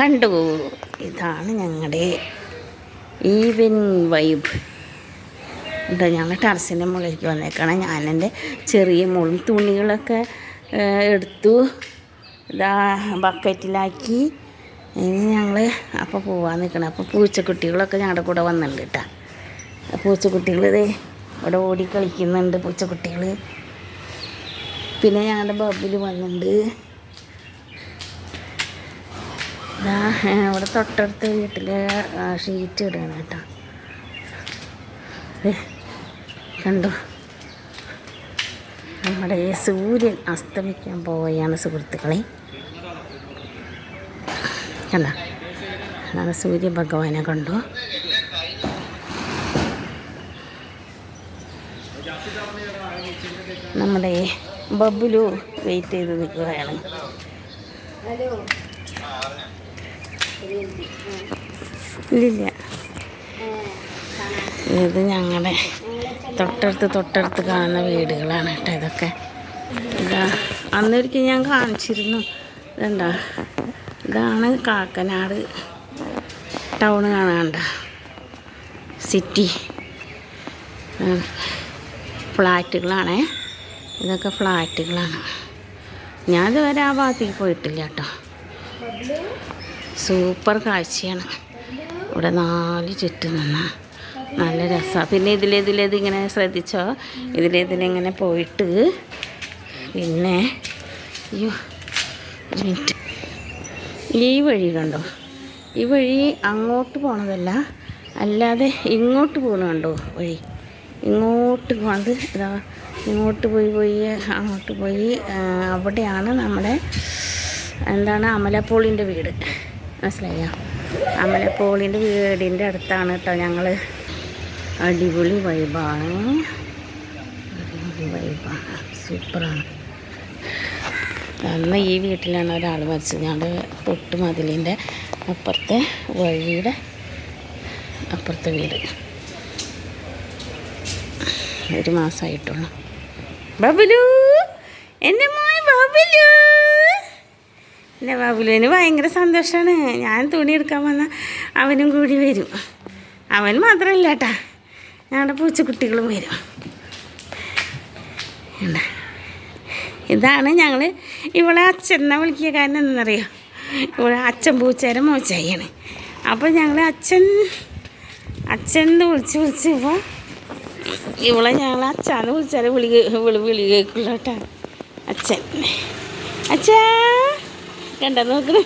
കണ്ടു ഇതാണ് ഞങ്ങളുടെ ഈവനിങ് വൈബ്. ഉണ്ട് ഞങ്ങൾ ടെറസിന്റെ മുകളിലേക്ക് വന്നേക്കണം. ഞാൻ എന്റെ ചെറിയ മോളും തുണികളൊക്കെ എടുത്തു. ഇതാ ബക്കറ്റിലാക്കി. ഇനി ഞങ്ങൾ അപ്പോൾ പോവാൻ നിൽക്കണം അപ്പോൾ പൂച്ചക്കുട്ടികളൊക്കെ ഞങ്ങളുടെ കൂടെ വന്നിട്ടുണ്ട് കേട്ടോ പൂച്ചക്കുട്ടികൾ ഇതേ ഇവിടെ ഓടി കളിക്കുന്നുണ്ട് പൂച്ചക്കുട്ടികൾ പിന്നെ ഞങ്ങളുടെ ബബിൽ വന്നിട്ടുണ്ട് ഇതാ ഇവിടെ തൊട്ടടുത്ത വീട്ടിൽ ഷീറ്റ് ഇടുകയാണ് കേട്ടോ. കണ്ടു? നമ്മുടെ സൂര്യൻ അസ്തമിക്കാൻ പോവുകയാണ് സുഹൃത്തുക്കളെ. കണ്ട? അതാണ് സൂര്യ ഭഗവാനെ കണ്ടു. നമ്മുടെ ബബുലു വെയിറ്റ് ചെയ്ത് നിൽക്കുകയാണ്. ഇല്ലില്ല. ഇത് ഞങ്ങളുടെ തൊട്ടടുത്ത് തൊട്ടടുത്ത് കാണുന്ന വീടുകളാണ് കേട്ടോ ഇതൊക്കെ. ഇതാ അന്നൊരിക്കൽ ഞാൻ കാണിച്ചിരുന്നു. ഇതെന്താ? ഇതാണ് കാക്കനാട് ടൗൺ കാണാണ്ട. സിറ്റി. ഫ്ലാറ്റുകളാണേ. ഇതൊക്കെ ഫ്ലാറ്റുകളാണ്. ഞാൻ ഇതുവരെ ആ ഭാഗത്തേക്ക് പോയിട്ടില്ല കേട്ടോ. സൂപ്പർ കാഴ്ചയാണ്. ഇവിടെ നാല് ചുറ്റും നിന്ന്. നല്ല രസമാണ് പിന്നെ ഇതിലേതിലേത് ഇങ്ങനെ ശ്രദ്ധിച്ചോ? ഇതിലേതിലിങ്ങനെ പോയിട്ട് പിന്നെ അയ്യോ മിനിറ്റ്. ഈ വഴി കണ്ടോ? ഈ വഴി അങ്ങോട്ട് പോണതല്ല അല്ലാതെ ഇങ്ങോട്ട് പോകണ കണ്ടോ വഴി? ഇങ്ങോട്ട് പോണത് ഇതാ ഇങ്ങോട്ട് പോയി പോയി അങ്ങോട്ട് പോയി അവിടെയാണ് നമ്മുടെ എന്താണ് അമലപ്പോളിന്റെ വീട്? മനസ്സിലായോ? അമലപ്പോളിന്റെ വീടിന്റെ അടുത്താണ് കേട്ടോ ഞങ്ങൾ അടിപൊളി വൈബാണ് അടിപൊളി വൈബാണ് സൂപ്പറാണ് അന്ന് ഈ വീട്ടിലാണ് ഒരാൾ മരിച്ചത്. ഞങ്ങളുടെ പൊട്ടുമതിലിന്റെ അപ്പുറത്തെ വഴിയുടെ അപ്പുറത്തെ വീട്. ഒരു മാസമായിട്ടുള്ളു ബബുലു! എന്റെ മോൻ ബബുലു! എന്റെ ബാബുലുവിന് ഭയങ്കര സന്തോഷമാണ് ഞാൻ തുണി എടുക്കാൻ വന്ന അവനും കൂടി വരും. അവൻ മാത്രമല്ല കേട്ടാ ഞങ്ങളുടെ പൂച്ചക്കുട്ടികളും വരും? ഇതാണ് ഞങ്ങൾ ഇവളെ അച്ഛനെ വിളിക്കുക കാരണം എന്താണെന്നറിയോ ഇവിടെ അച്ഛൻ പൂച്ചേരെ മോച്ചായിയാണ്. അപ്പോൾ ഞങ്ങൾ അച്ഛൻ അച്ഛൻ എന്ന് വിളിച്ച് വിളിച്ച് ഇപ്പോൾ ഇവളെ ഞങ്ങൾ അച്ഛാന്ന് വിളിച്ചാൽ വിളി വിളി വിളി കേൾക്കുള്ളൂ കേട്ടോ അച്ഛൻ. അച്ഛാ! കണ്ട നോക്കണ